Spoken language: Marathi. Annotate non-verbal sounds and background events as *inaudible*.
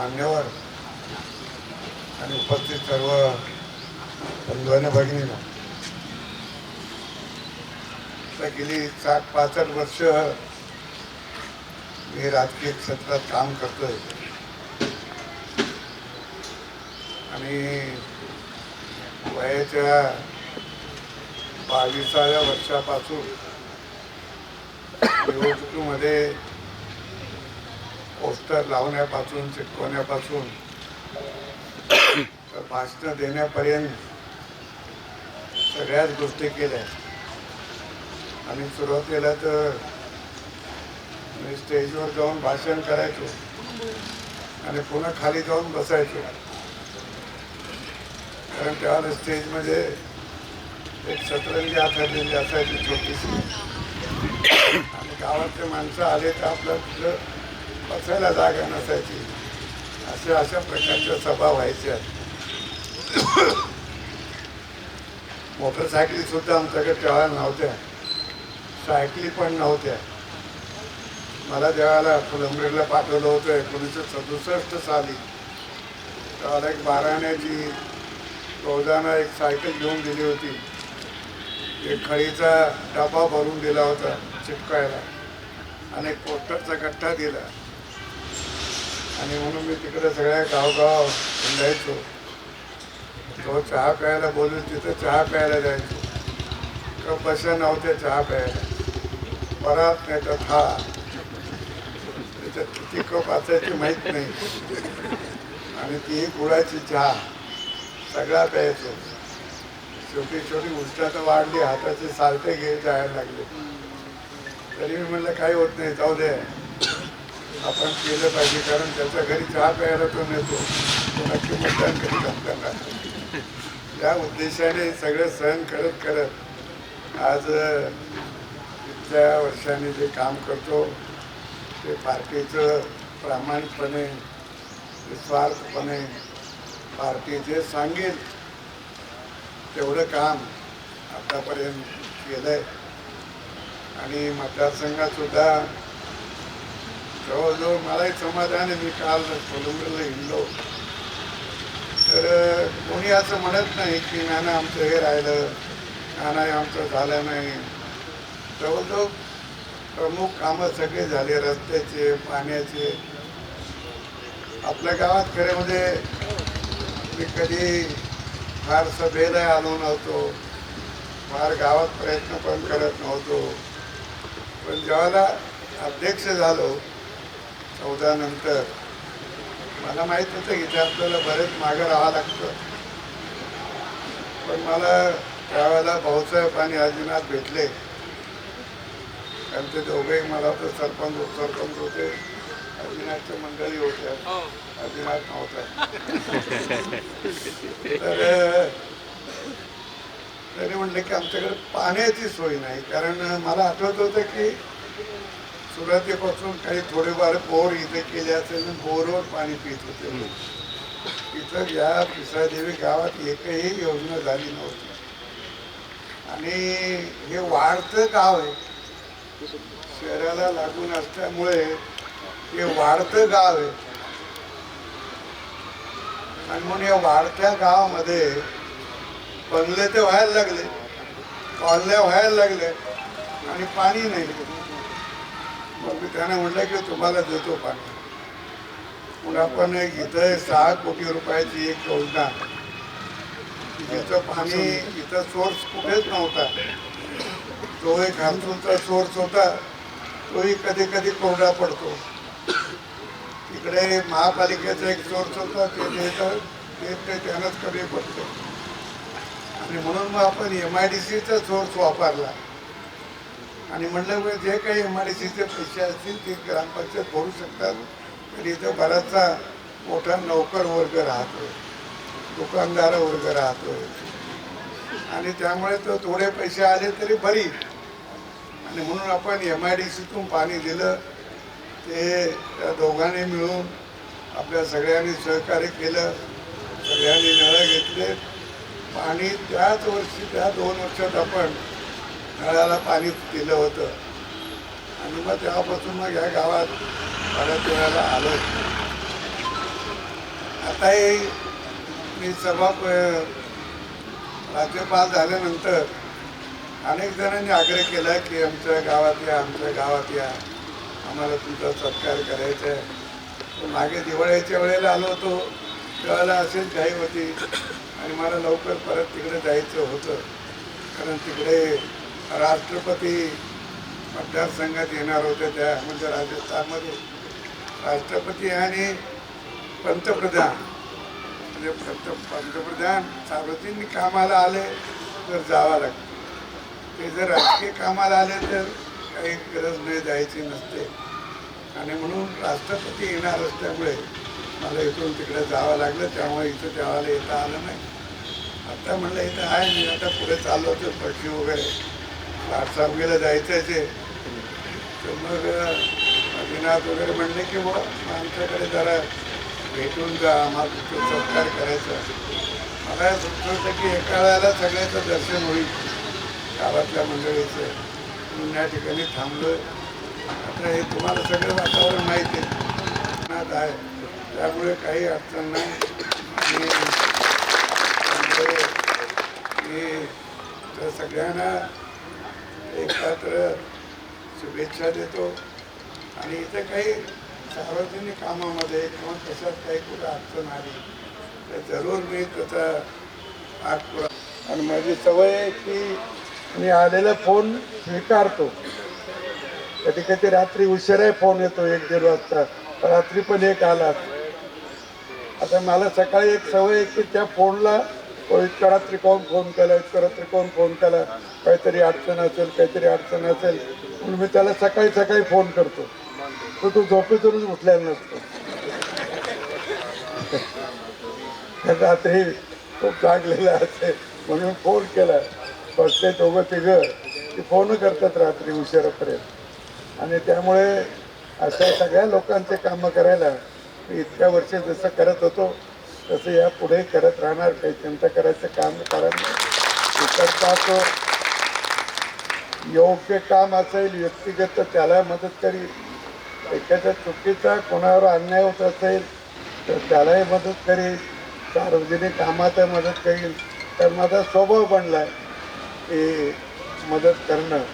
मान्यवर आणि उपस्थित सर्व बंधू आणि भगिनींनो. आता गेली साठ पासष्ट वर्ष मी राजकीय क्षेत्रात काम करतोय. आणि वयाच्या बावीसाव्या वर्षापासून निवडणुकीमध्ये पोस्टर लावण्यापासून चिटकवण्यापासून तर भाषणं देण्यापर्यंत सगळ्याच गोष्टी केल्या. आणि सुरुवातीला तर मी स्टेजवर जाऊन भाषण करायचो आणि पुन्हा खाली जाऊन बसायचो. कारण त्यावेळेला स्टेजमध्ये म्हणजे एक सतरंजी आखाडलेली असायची छोटीशी. आणि गावातले माणसं आले तर आपलं बसायला जागा नसायची. अशा अशा प्रकारच्या सभा व्हायच्या. मोटरसायकली सुद्धा आमच्याकडे तेव्हा नव्हत्या. सायकली पण नव्हत्या. मला देवाला फुलंब्रेला पाठवलं होतं एकोणीसशे सदुसष्ट साली. त्यावेळेला एक बाराण्याची रोजाना एक सायकल घेऊन दिली होती. एक खळीचा डबा भरून दिला होता चिटकायला आणि एक पोस्टरचा गठ्ठा दिला. आणि म्हणून मी तिकडे सगळ्या गावगाव जायचो. तो चहा प्यायला बोलून तिथं चहा प्यायला जायचो. का बशा नव्हत्या चहा प्यायला. परत नाही तर खा त्याच्यात किती कप असायची माहीत नाही. आणि ती गुळाची चहा. सगळा प्यायचो. छोटी छोटी उष्णता वाढली. हाताचे सालटे घे जायला लागले. तरी मी म्हणलं काही होत नाही. जाऊ दे. आपण केलं पाहिजे कारण त्याच्या घरी चहा प्यायला तो नेतो तो नक्की मतदान करीत करणार या उद्देशाने सगळं सहन करत करत आज इतक्या वर्षाने जे काम करतो ते पार्टीचं प्रामाणिकपणे निस्वार्थपणे पार्टी जे सांगेल तेवढं काम आतापर्यंत केलं आहे आणि मतदारसंघातसुद्धा जवळजवळ मलाही समाधान आहे मी काल कोलंबीला हिंडलो तर कोणी असं म्हणत नाही की नाना आमचं हे राहिलं नाना हे आमचं झालं नाही जवळजवळ प्रमुख कामं सगळे झाले रस्त्याचे पाण्याचे आपल्या गावात खरे म्हणजे मी कधी फार सभेला आलो नव्हतो फार गावात प्रयत्न पण करत नव्हतो पण जेव्हा अध्यक्ष झालो चौदा नंतर मला माहीत होतं की इथे आपल्याला बरेच मागं राहावं लागतं. पण मला त्यावेळेला भाऊसाहेब आणि अजिनाथ भेटले. कारण ते दोघेही मला वाटतं सरपंच उपसरपंच होते. अजिनाथच्या मंडळी होत्या. अजिनाथ नव्हता. *laughs* तर तरी म्हणलं की आमच्याकडे पाण्याची सोय नाही. कारण मला आठवत होतं की सुरुवातीपासून काही थोडेफार बोर इथे केले असेल बोरवर पाणी पित होते. इथं या पिसादेवी गावात एकही योजना झाली नव्हती. आणि हे वाढतं गाव आहे. शहराला लागून असल्यामुळे हे वाढतं गाव आहे. आणि म्हणून या वाढत्या गावामध्ये बंगले ते व्हायला लागले कॉलन्या व्हायला लागले आणि पाणी नाही. मग मी त्यांना म्हटलं की तुम्हाला देतो पाणी. मग आपण एक इथं सहा कोटी रुपयाची एक योजना. इथं पाणी इथं सोर्स कुठेच नव्हता. तो एक हातूनचा सोर्स होता. तोही कधी कधी कोरडा पडतो. इकडे महापालिकेचा एक सोर्स होता ते देतं ते ते त्यानंच कमी पडतो. आणि म्हणून मग आपण एम आय डी सीचा सोर्स वापरला. आणि म्हटलं मग जे काही एम आय डी सीचे पैसे असतील ते ग्रामपंचायत भरू शकतात. तर इथं बराचसा मोठा नोकर वर्ग राहतो दुकानदार वर्ग राहतो आणि त्यामुळे तो थोडे पैसे आले तरी बरी. आणि म्हणून आपण एम आय डी सीतून पाणी दिलं. ते त्या दोघांनी मिळून आपल्या सगळ्यांनी सहकार्य केलं. सगळ्यांनी नळं घेतले. पाणी त्याच वर्षी त्या दोन वर्षात आपण नळाला पाणी दिलं होतं. आणि मग तेव्हापासून मग या गावात परत वेळाला आलो आताही मी सभा राज्यपाल झाल्यानंतर अनेक जणांनी आग्रह केला की आमच्या गावात या आमच्या गावात या. आम्हाला तुमचा सत्कार करायचा आहे. मागे दिवाळीच्या वेळेला आलो होतो. त्यावेळेला असेच घाई होती. आणि मला लवकर परत तिकडे जायचं होतं. कारण तिकडे राष्ट्रपती मतदारसंघात येणार होते त्या म्हणजे राजस्थानमध्ये. राष्ट्रपती आणि पंतप्रधान. म्हणजे पंत पंतप्रधान सार्वजनिक कामाला आले तर जावं लागतं. ते जर राजकीय कामाला आले तर काही गरज नाही जायची नसते. आणि म्हणून राष्ट्रपती येणार असल्यामुळे मला इथून तिकडे जावं लागलं. त्यामुळे इथं त्यावेळेला येता आलं नाही. आता म्हणलं इथं आहे मी आता पुढे चाललो होतो पक्षी वगैरे. वाटसावगीला जायचं ते. तर मग आदिनाथ वगैरे म्हणले की बुवा आमच्याकडे जरा भेटून जा आम्हाला तिथे सत्कार करायचा मला सुचवतं होतं की एका वेळेला सगळ्याचं दर्शन होईल गावातल्या मंडळीचं. म्हणून या ठिकाणी थांबलो आता हे तुम्हाला सगळं वातावरण माहिती आहे. आहे. त्यामुळे काही अडचण नाही. आणि तर सगळ्यांना एकत्र शुभेच्छा देतो. आणि इथं काही सार्वजनिक कामामध्ये किंवा कशात काही कुठं अडचण आली तर जरूर मी त्याचा पाठपुरा आणि माझी सवय आहे की मी आलेला फोन स्वीकारतो. कधी कधी रात्री उशिराही फोन येतो एक दीड वाजता रात्री पण एक आला. आता मला सकाळी एक सवय आहे की त्या फोनला इतका रात्री कोण फोन केला इतका रात्री कोण फोन केला काहीतरी अडचण असेल काहीतरी अडचण असेल म्हणून मी त्याला सकाळी सकाळी फोन करतो. तर तो झोपेतूनच उठलेला नसतो. रात्री खूप जागलेला असेल म्हणून फोन केला. बसले दोघं तिघं ते फोन करतात रात्री उशिरापर्यंत. आणि त्यामुळे अशा सगळ्या लोकांचे कामं करायला मी इतक्या वर्ष जसं करत होतो तसं या पुढे करत राहणार. काही चिंता करायचं काम कारण इकडचा योग्य काम असेल व्यक्तिगत तर त्याला मदत करील. एखाद्या चुकीचा कोणावर अन्याय होत असेल तर त्यालाही मदत करील. सार्वजनिक कामात मदत करील. तर माझा स्वभाव बनला आहे की मदत करणं.